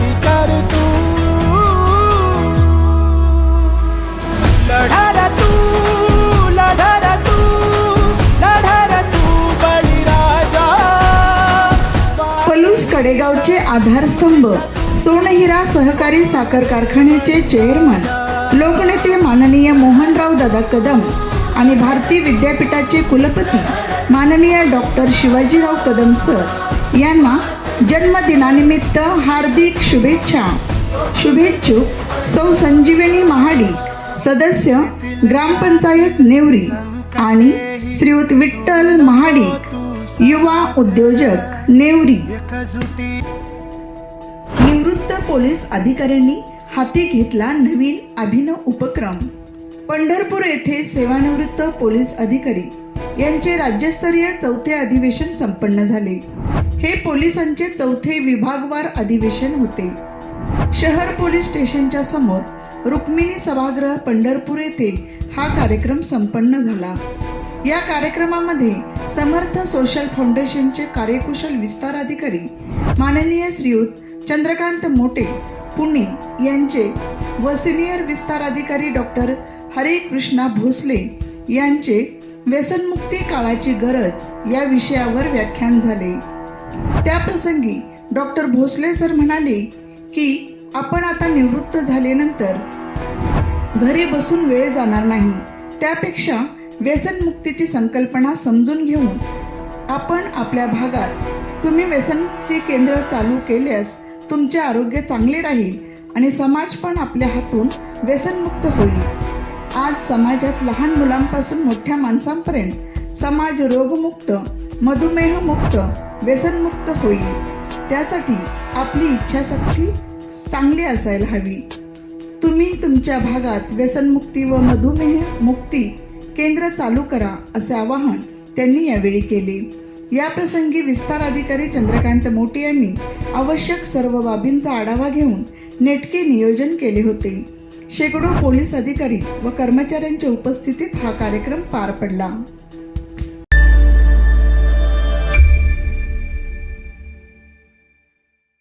विकार तू. लढार तू लढार तू लढार तू बळीराजा. पलूस कडेगावचे आधारस्तंभ सोनहिरा सहकारी साखर कारखान्याचे चेअरमन लोकनेते माननीय मोहनराव दादा कदम आणि भारती विद्यापीठाचे कुलपती माननीय डॉक्टर शिवाजीराव कदम सर यांना जन्मदिनानिमित्त हार्दिक शुभेच्छा. शुभेच्छुक सौ संजीवनी महाडी सदस्य ग्रामपंचायत नेवरी आणि श्रीयुत विठ्ठल महाडिक युवा उद्योजक नेवरी. निवृत्त पोलीस अधिकाऱ्यांनी हाती घेतला नवीन अभिनव उपक्रम. पंढरपूर येथे सेवानिवृत्त पोलीस अधिकारी यांचे राज्यस्तरीय चौथे अधिवेशन संपन्न झाले. हे पोलिसांचे चौथे विभागवार अधिवेशन होते. शहर पोलीस स्टेशनच्या समोर रुक्मिणी सभागृह पंढरपूर येथे हा कार्यक्रम संपन्न झाला. या कार्यक्रमामध्ये समर्थ सोशल फाउंडेशनचे कार्यकुशल विस्तार अधिकारी माननीय श्रीयुत चंद्रकांत मोटे पुणे यांचे व सिनियर विस्तार अधिकारी डॉक्टर हरिकृष्णा भोसले यांचे व्यसनमुक्ती काळाची गरज या विषयावर व्याख्यान झाले. त्याप्रसंगी डॉक्टर भोसले सर म्हणाले की आपण आता निवृत्त झाल्यानंतर घरी बसून वेळ जाणार नाही. त्यापेक्षा व्यसनमुक्तीची संकल्पना समजून घेऊन आपण आपल्या भागात तुम्ही व्यसनमुक्ती केंद्र चालू केल्यास तुमचे आरोग्य चांगले राहील आणि समाज पण आपल्या हातून व्यसनमुक्त होईल. आज समाजात लहान मुलांपासून मोठ्या माणसांपर्यंत समाज रोगमुक्त मधुमेहमुक्त व्यसनमुक्त होईल. त्यासाठी आपली इच्छाशक्ती चांगली असायला हवी. तुम्ही तुमच्या भागात व्यसनमुक्ती व मधुमेह मुक्ती केंद्र चालू करा असे आवाहन त्यांनी यावेळी केले. या प्रसंगी विस्तार अधिकारी चंद्रकांत मोटे यांनी आवश्यक सर्व बाबींचा आढावा घेऊन नेटके नियोजन केले होते. शेकडो पोलीस अधिकारी व कर्मचाऱ्यांच्या उपस्थितीत हा कार्यक्रम पार पडला.